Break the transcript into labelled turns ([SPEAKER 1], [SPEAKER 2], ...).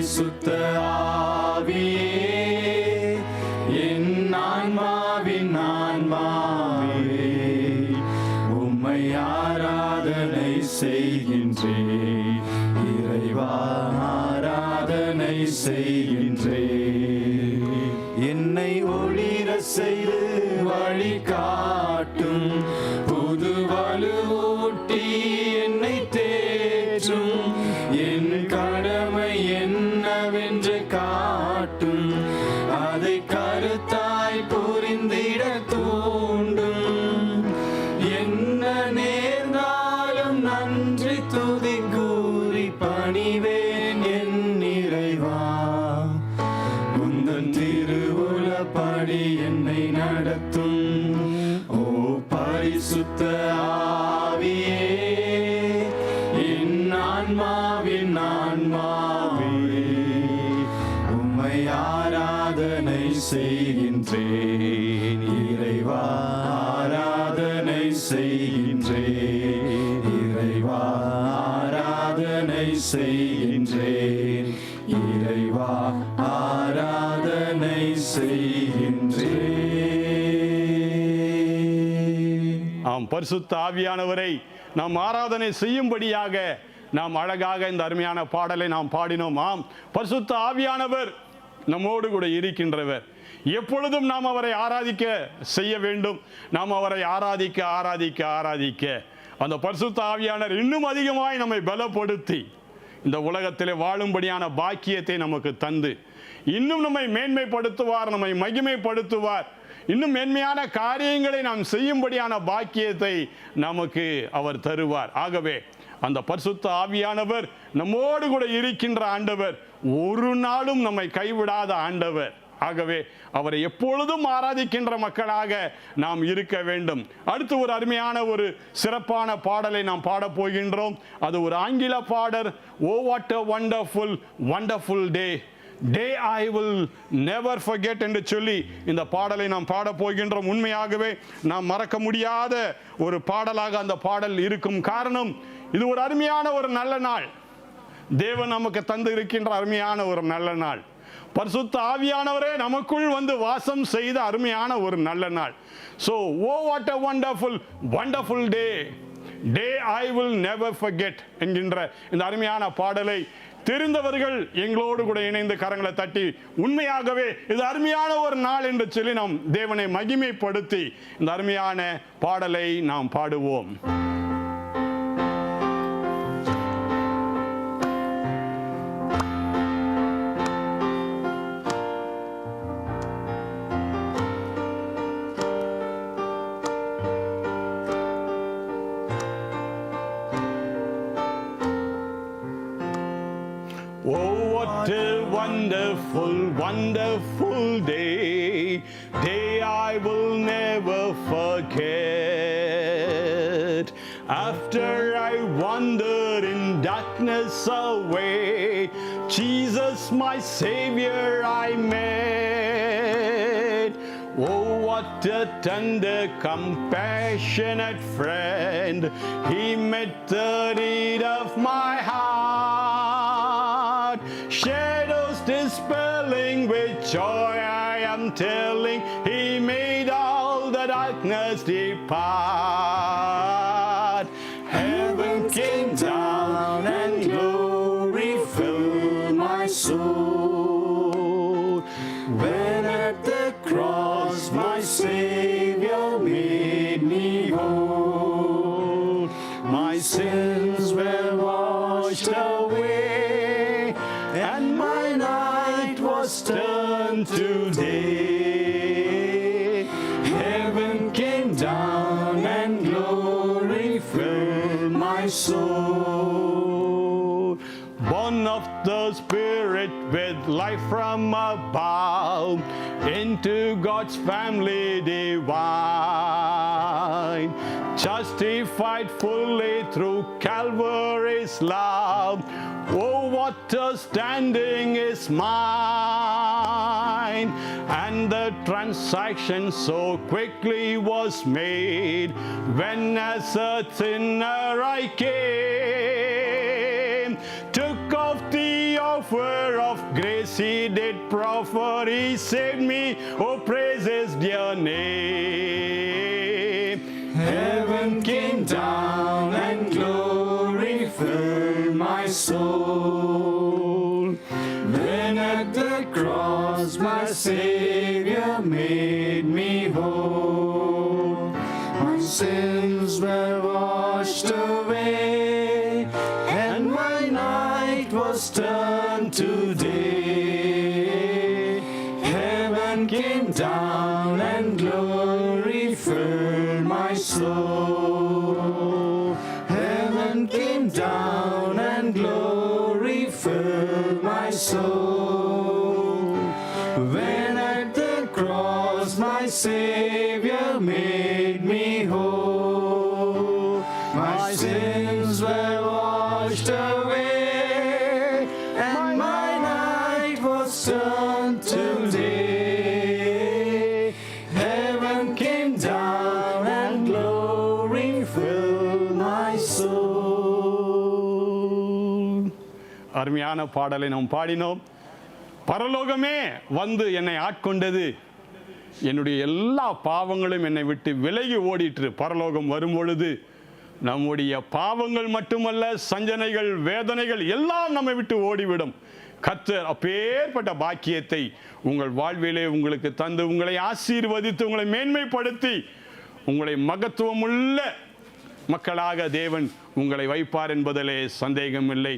[SPEAKER 1] பரிசுத்த ஆவியே என் ஆன்மாவின் ஆன்மாவே உம்மை ஆராதனை செய்கின்றே. இறைவா ஆராதனை செய்கின்றே. என்னை ஒளிர செய்து என்னை நடத்தும். ஓ பரிசுத்த ஆவியே என் ஆன்மாவின் ஆன்மாவே உம்மை ஆராதனை செய்கின்றேன். இறைவா ஆராதனை செய்கின்றேன். இறைவா ஆராதனை செய்கின்றேன். இறைவா ஆரா
[SPEAKER 2] ஆம் பரிசுத்த ஆவியானவரை நாம் ஆராதனை செய்யும்படியாக நாம் அழகாக இந்த அருமையான பாடலை நாம் பாடினோம். ஆம் பரிசுத்த ஆவியானவர் நம்மோடு கூட இருக்கின்றவர். எப்பொழுதும் நாம் அவரை ஆராதிக்க செய்ய வேண்டும். நாம் அவரை ஆராதிக்க ஆராதிக்க ஆராதிக்க. அந்த பரிசுத்த ஆவியானவர் இன்னும் அதிகமாய் நம்மை பலப்படுத்தி இந்த உலகத்தில் வாழும்படியான பாக்கியத்தை நமக்கு தந்து இன்னும் நம்மை மேன்மைப்படுத்துவார் நம்மை மகிமைப்படுத்துவார். இன்னும் மேன்மையான காரியங்களை நாம் செய்யும்படியான பாக்கியத்தை நமக்கு அவர் தருவார். ஆகவே அந்த பரிசுத்த ஆவியானவர் நம்மோடு கூட இருக்கின்ற ஆண்டவர் ஒரு நாளும் நம்மை கைவிடாத ஆண்டவர். ஆகவே அவரை எப்பொழுதும் ஆராதிக்கின்ற மக்களாக நாம் இருக்க வேண்டும். அடுத்து ஒரு அருமையான ஒரு சிறப்பான பாடலை நாம் பாடப் போகின்றோம். அது ஒரு ஆங்கில பாடர் ஓ what a wonderful wonderful day day I will never forget என்று சொல்லி இந்த பாடலை நாம் பாடப் போகின்றோம். உண்மையாகவே நாம் மறக்க முடியாத ஒரு பாடலாக அந்த பாடல் இருக்கும் காரணம் இது ஒரு அருமையான ஒரு நல்ல நாள். தேவன் நமக்கு தந்து இருக்கின்ற அருமையான ஒரு நல்ல நாள். பரிசுத்த ஆவியானவரே நமக்குள் வந்து வாசம் செய்த அருமையான ஒரு நல்ல நாள். So oh what a wonderful wonderful day day I will never forget என்கின்ற இந்த அருமையான பாடலை தெரிந்தவர்கள் எங்களோடு கூட இணைந்து கரங்களை தட்டி உண்மையாகவே இது அருமையான ஒரு நாள் என்று சொல்லி நாம் தேவனை மகிமைப்படுத்தி இந்த அருமையான பாடலை நாம் பாடுவோம். Wonderful, wonderful day, day I will never forget. After I wandered in darkness away, Jesus, my Savior, I met. Oh, what a tender, compassionate friend. He met the need of my heart. Shadows dispelling with joy, I am telling. He made all the darkness depart. Heaven came down and glory filled my soul. When at the cross my Savior made me whole, my sins were washed away, soul. Born of the Spirit with life from above into God's family divine. Justified fully through Calvary's love. Oh, what a standing is mine. And the transaction so quickly was made when as a sinner I came. Took off the offer of grace he did proffer. He saved me. Oh, praise his dear name.
[SPEAKER 1] Heaven came down and glory filled my soul. Then at the cross my Savior made me whole. My sins were washed away, and my night was turned to day. Heaven came down and glory filled my soul. Heaven came down and glory filled my soul. Sins were washed away, and my night was turned to day. Heaven came down and glory filled my soul.
[SPEAKER 2] அருமையான பாடலை நாம் பாடினோம் பரலோகமே வந்து என்னை ஆட்கொண்டது என்னுடைய எல்லா பாவங்களும் என்னை விட்டு விலகி ஓடிற்று பரலோகம் வரும் பொழுது நம்முடைய பாவங்கள் மட்டுமல்ல சஞ்சனைகள் வேதனைகள் எல்லாம் நம்மை விட்டு ஓடிவிடும். கத்தர் அப்பேற்பட்ட பாக்கியத்தை உங்கள் வாழ்விலே உங்களுக்கு தந்து உங்களை ஆசீர்வதித்து உங்களை மேன்மைப்படுத்தி உங்களை மகத்துவமுள்ள மக்களாக தேவன் உங்களை வைப்பார் என்பதிலே சந்தேகமில்லை.